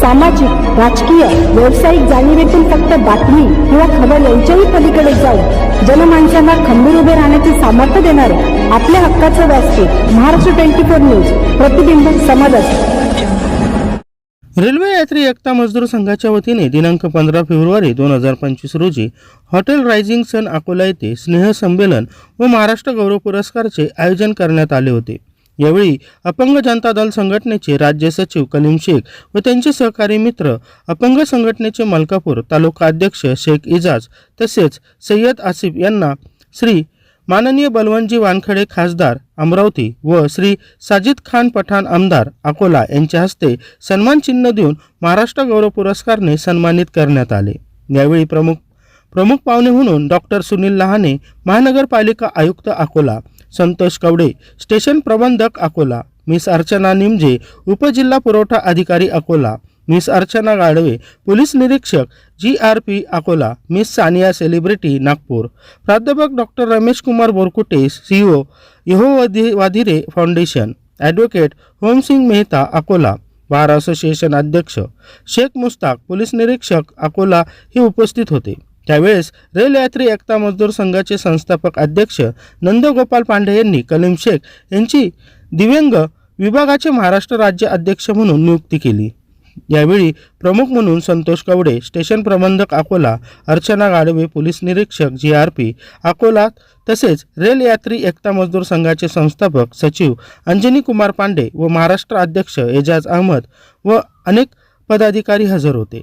सामाजिक राजकीय व्यावसायिक जाणीवेतून फक्त बातमी किंवा खबर यांच्याही पलीकडे जाऊन जनमानसांना खंबीर उभे राहण्याचे सामर्थ्य देणारे आपल्या हक्काचं व्यासपीठ महाराष्ट्र ट्वेंटी फोर न्यूज प्रतिबिंब समाजात रेल्वे यात्री एकता मजदूर संघाच्या वतीने दिनांक पंधरा फेब्रुवारी दोन हजार पंचवीस रोजी हॉटेल रायझिंग सन अकोला येथे स्नेहसंमेलन व महाराष्ट्र गौरव पुरस्कारचे आयोजन करण्यात आले होते. यावेळी अपंग जनता दल संघटनेचे राज्य सचिव कलीम शेख व त्यांचे सहकारी मित्र अपंग संघटनेचे मलकापूर तालुका अध्यक्ष शेख इजाज तसेच सय्यद आसिफ यांना श्री माननीय बलवंतजी वानखडे खासदार अमरावती व श्री साजिद खान पठाण आमदार अकोला यांच्या हस्ते सन्मान चिन्ह देऊन महाराष्ट्र गौरव पुरस्कारने सन्मानित करण्यात आले. यावेळी प्रमुख प्रमुख पाहुणे म्हणून डॉक्टर सुनील लहाने महानगरपालिका आयुक्त अकोला संतोष कवडे स्टेशन प्रबंधक अकोला मिस अर्चना निमजे उपजिल्हा पुरवठा अधिकारी अकोला मिस अर्चना गाडवे पोलीस निरीक्षक G R P Akola miss Saniya celebrity Nagpur. प्राध्यापक डॉक्टर रमेश कुमार बोरकुटे सीओ यहोवादी वाधिरे foundation. Advocate Homsingh Mehta Akola. Bar association अध्यक्ष. शेख मुस्ताक पोलीस निरीक्षक अकोला हे उपस्थित होते. त्यावेळेस रेलयात्री एकता मजदूर संघाचे संस्थापक अध्यक्ष नंदगोपाल पांडे यांनी कलीम शेख यांची दिव्यांग विभागाचे महाराष्ट्र राज्य अध्यक्ष म्हणून नियुक्ती केली. यावेळी प्रमुख म्हणून संतोष कवडे स्टेशन प्रबंधक अकोला अर्चना गाडवे पोलीस निरीक्षक जी आर पी अकोला तसेच रेल यात्री एकता मजदूर संघाचे संस्थापक सचिव अंजनी कुमार पांडे व महाराष्ट्र अध्यक्ष एजाज अहमद व अनेक पदाधिकारी हजर होते.